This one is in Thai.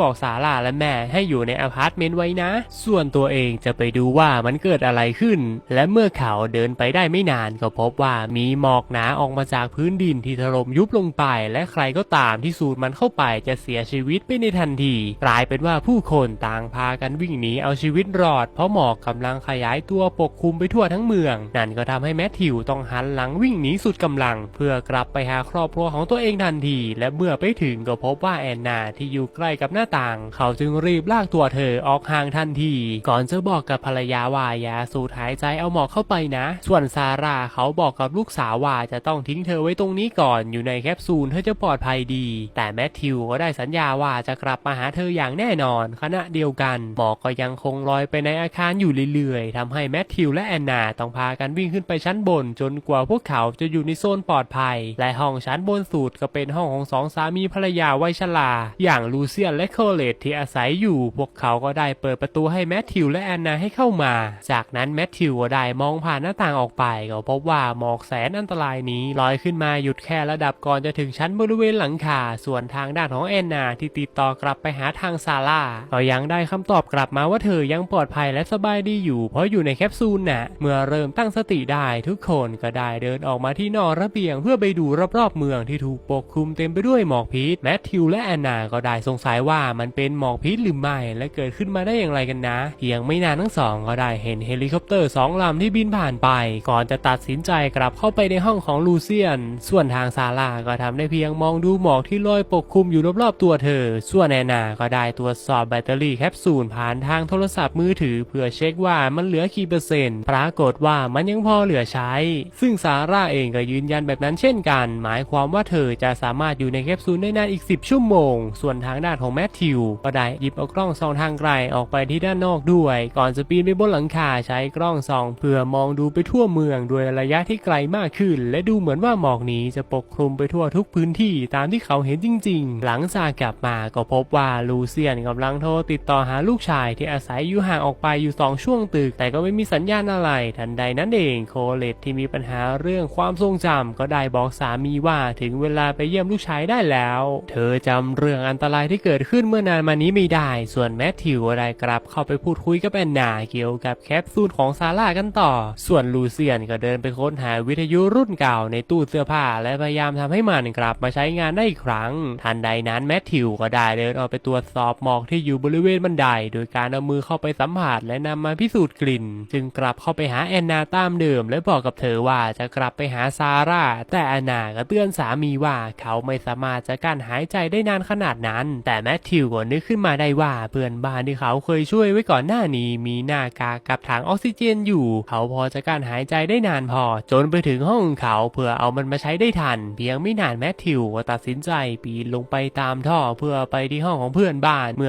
บอกสาลาและแม่ให้อยู่ในอพาร์ตเมนต์ไว้นะ ส่วนตัวเองจะไปดูว่ามันเกิดอะไรขึ้น และเมื่อเขาเดินไปได้ไม่นานก็พบว่ามีหมอกหนาออกมาจากพื้นดินที่ถล่มยุบลงไป และใครก็ตามที่สูดมันเข้าไปจะเสียชีวิตไปในทันที กลายเป็นว่าผู้คนต่างพากันวิ่งหนีเอาชีวิตรอด เพราะหมอกกำลังขยายตัวปกคลุมไปทั่วทั้งเมือง นั่นก็ทำให้แมทธิวต้องหันหลังวิ่งหนีสุดกำลัง เพื่อกลับไปหาครอบครัวของตัวเองทันที และเมื่อไปถึงก็พบว่าแอนนาที่อยู่ใกล้กับหน้าต่าง เขาจึงรีบลากตัวเธอออกห่างทันที ก่อนจะบอกกับภรรยาว่าอย่าสูดหายใจเอาหมอกเข้าไปนะ ส่วนซาร่าเขาบอกกับลูกสาวว่าจะต้องทิ้งเธอไว้ตรงนี้ก่อนอยู่ในแคปซูลเธอจะปลอดภัยดี แต่แมทธิวก็ได้สัญญาว่าจะกลับมาหาเธออย่างแน่นอน ขณะเดียวกันหมอกก็ยังคงลอยไปในอาคารอยู่เรื่อยๆทำให้แมทธิวและแอนนาต้องพากันวิ่งขึ้นไปชั้นบน จนกว่าพวกเขาจะอยู่ในโซนปลอดภัย และห้องชั้นบนสุดก็เป็นห้องของสองสามีภรรยาวัยชราอย่างลูเซียนและโคเลตที่อาศัยอยู่ พวกเขาก็ได้เปิดประตูให้แมทธิวและแอนนาให้เข้ามา จากนั้นแมทธิวก็ได้มองผ่านหน้าต่างออกไปก็พบว่าหมอกแสนอันตรายนี้ลอยขึ้นมาหยุดแค่ระดับก่อนจะถึงชั้นบริเวณหลังคา ส่วนทางด้านของแอนนาที่ติดต่อกลับไปหาทางซาร่าก็ยังได้คำตอบกลับมาว่าเธอยังปลอดภัยและสบายดีอยู่ เพราะอยู่ในแคปซูลน่ะเมื่อเริ่มตั้งสติได้ทุกคนก็ได้เดินออกมาที่นอกระเบียงเพื่อไปดูรอบๆเมืองที่ถูกปกคลุมเต็มไปด้วยหมอกพิษแมทธิวและแอนนาก็ได้สงสัยว่ามันเป็นหมอกพิษหรือไม่และเกิดขึ้นมาได้อย่างไรกันนะเพียงไม่นานทั้งสองก็ได้เห็นเฮลิคอปเตอร์สองลำที่บินผ่านไป ก่อนจะตัดสินใจกลับเข้าไปในห้องของลูเซียน ส่วนทางซาร่าก็ทำได้เพียงมองดูหมอกที่ลอยปกคลุมอยู่รอบๆตัวเธอ ส่วนแอนนาก็ได้ตรวจสอบแบตเตอรี่แคปซูลผ่านทางโทรศัพท์มือถือ เพื่อเช็คว่ามันเหลือกี่เปอร์เซ็นต์ปรากฏว่ามันยังพอเหลือใช้ ซึ่งซาร่าเองก็ยืนยันแบบนั้นเช่นกัน หมายความว่าเธอจะสามารถอยู่ในแคปซูลได้นานอีก 10 ชั่วโมง ส่วนทางด้านของแมทธิวก็ได้หยิบเอากล้องส่องทางไกลออกไปที่ด้านนอกด้วย ก่อนจะปีนไปบนหลังคาใช้กล้องส่องเพื่อมองดูไปทั่วเมืองโดยระยะที่ไกลมากขึ้น และดูเหมือนว่าหมอกนี้จะปกคลุมไปทั่วทุกพื้นที่ตามที่เขาเห็นจริง ๆ หลังจากกลับมาก็พบว่าลูเซียนกำลังโทรติดต่อหาลูกชายที่อาศัยอยู่ห่างออกไปอยู่สองช่วงตึก แต่ก็ไม่มีสัญญาณอะไร ทันใดนั้นเองโคเลตที่มีปัญหาเรื่องความทรงจำก็ได้บอกสามีว่าถึงเวลาไปเยี่ยมลูกชายได้แล้ว เธอจำเรื่องอันตรายที่เกิดขึ้นเมื่อนานมานี้ไม่ได้ ส่วนแมทธิวก็ได้กลับเข้าไปพูดคุยกับแอนนาเกี่ยวกับแคปซูลของซาร่ากันต่อ ส่วนลูเซียนก็เดินไปค้นหาวิทยุรุ่นเก่าในตู้เสื้อผ้า และพยายามทำให้มันกลับมาใช้งานได้อีกครั้ง ทันใดนั้นแมทธิวก็ได้เดินออกไปตรวจสอบหมอกที่อยู่บริเวณบันได โดยการเอามือเข้าไปสัมผัสและนำมาพิสูจน์กลิ่น จึงกลับเข้าไปหาแอนนาตามเดิม และบอกกับเธอว่าจะกลับไปหาซาร่าแต่แอนนาก็เตือนสามีว่าเขาไม่สามารถจะกั้นหายใจได้นานขนาดนั้น แต่แมททิวก็นึกขึ้นมาได้ว่าเพื่อนบ้านที่เขาเคยช่วยไว้ก่อนหน้านี้มีหน้ากากกับถังออกซิเจนอยู่ เขาพอจะการหายใจได้นานพอ จนไปถึงห้องเขาเพื่อเอามันมาใช้ได้ทัน เพียงไม่นานแมทธิวก็ตัดสินใจปีนลงไปตามท่อเพื่อไปที่ห้องของเพื่อนบ้านเมื่อ